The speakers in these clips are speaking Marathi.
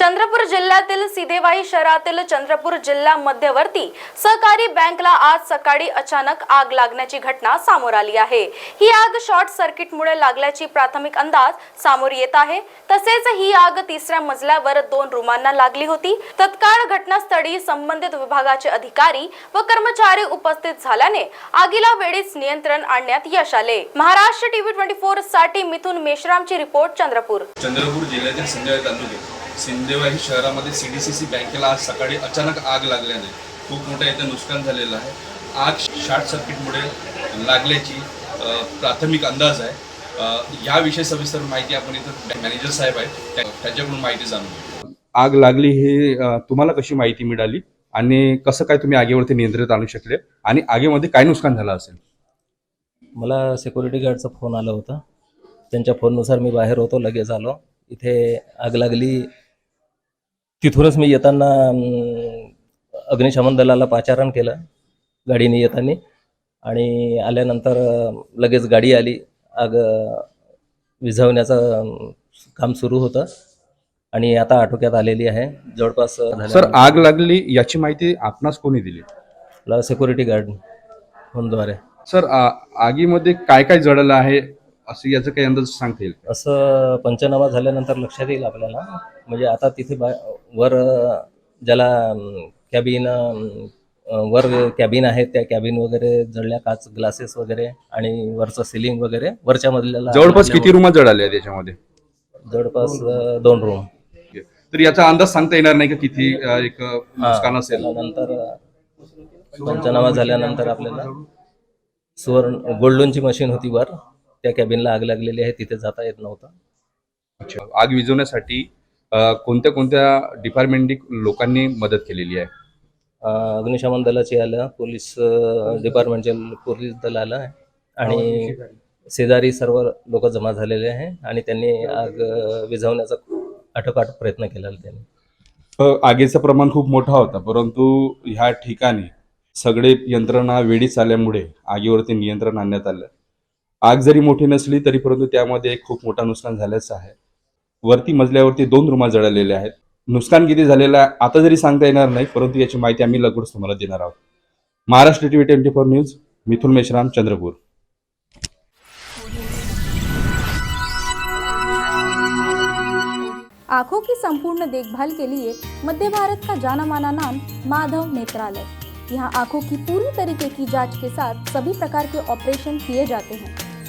चंद्रपूर जिल्ह्यातील सिदेवाई शहरातील चंद्रपूर जिल्हा मध्यवर्ती सहकारी बँकला आज सकाळी अचानक आग लागण्याची घटना समोर आली आहे. ही आग शॉर्ट सर्किटमुळे लागल्याची प्राथमिक अंदाज समोर येत आहे. तसेच ही आग तिसऱ्या मजल्यावर दोन रुमांना लागली होती. तत्काळ घटनास्थळी संबंधित विभागाचे अधिकारी व कर्मचारी उपस्थित झाल्याने आगीला वेळीच नियंत्रण आणण्यात यश आले. महाराष्ट्र टीव्ही ट्वेंटी फोरसाठी मिथुन मेश्रामची रिपोर्ट चंद्रपूर. चंद्रपूर जिल्ह्यातील तालुक्यात सिंदेवाई शहरामध्ये सी डी सी सी बँकेला आज सकाळी अचानक आग लागल्याने खूप मोठं इथं नुकसान झालेलं आहे. आग शॉर्ट सर्किटमुळे लागल्याची प्राथमिक अंदाज आहे. याविषयी सविस्तर माहिती आपण इथं मॅनेजर साहेब आहेत त्या- त्यांच्याकडून माहिती जाणून. आग लागली हे तुम्हाला कशी माहिती मिळाली? आणि कसं काय तुम्ही आगीवरती नियंत्रित आणू शकले? आणि आगीमध्ये काय नुकसान झालं असेल? मला सिक्युरिटी गार्डचा फोन आला होता. त्यांच्या फोननुसार मी बाहेर होतो लगेच आलो. इथे आग लागली तिथूनच मी येताना अग्निशमन दलाला पाचारण केलं गाडीने येताना. आणि आल्यानंतर लगेच गाडी आली. आग विझवण्याचं काम सुरू होतं. आणि आता आटोक्यात आलेली आहे. जवळपास सर आग लागली याची माहिती आपणास कोणी दिली? मला सिक्युरिटी गार्ड फोनद्वारे सर आ- आगीमध्ये काय काय जळलं आहे? असं याचं काही अंदाज सांगता येईल? असं पंचनामा झाल्यानंतर लक्षात येईल आपल्याला. म्हणजे आता तिथे बा वर ज्याला कॅबिन वर कॅबिन आहे त्या कॅबिन वगैरे जळल्या काच ग्लासेस वगैरे आणि वरचं सिलिंग वगैरे वरच्या मधल्याला जवळपास किती रूम जळाल्या आहेत त्याच्यामध्ये जवळपास दोन रूम तर याचा अंदाज सांगता येणार नाही का किती एक नुकसान असेल? त्यानंतर अं, पंचनामा झाल्यानंतर आपल्याला सुवर्ण गोल्ड लोनची मशीन होती वर. त्या कॅबिनला आग लागलेली आहे तिथे जाता येत नव्हतं. अच्छा. आग विझवण्यासाठी कोणत्या कोणत्या डिपार्टमेंटनी लोकांनी मदत केलेली आहे? अग्निशमन दलाचे आलं पोलीस डिपार्टमेंटचे पोलीस दल आलं आणि शेजारी सर्व लोक जमा झालेले आहे आणि त्यांनी आग विझवण्याचा आटोकाट प्रयत्न केला त्यांनी. आगीचं प्रमाण खूप मोठा होता परंतु ह्या ठिकाणी सगळे यंत्रणा वेळीच आल्यामुळे आगीवरती नियंत्रण आणण्यात आलं. आग जरी मोठी नसली तरी परंतु त्यामध्ये खूप मोठा नुकसान झाल्याचं आहे. वरती मजल्यावरती दोन रुमा जळालेले आहेत. नुकसान किती झालेलं आहे आता जरी सांगता येणार नाही परंतु याची माहिती आम्ही लगेच तुम्हाला देणार आहोत. Maharashtra TV twenty four news Mithun Meshram Chandrapur. आंखों की संपूर्ण देखभाल के लिए मध्य भारत का जाना माना नाम माधव नेत्रालय. यहाँ आंखों की पूरी तरीके की जांच के साथ सभी प्रकार के ऑपरेशन किए जाते हैं।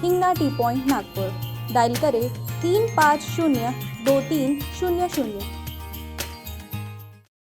Hingna T point Nagpur. Dial करे तीन पाच शून्य दो तीन शून्य शून्य.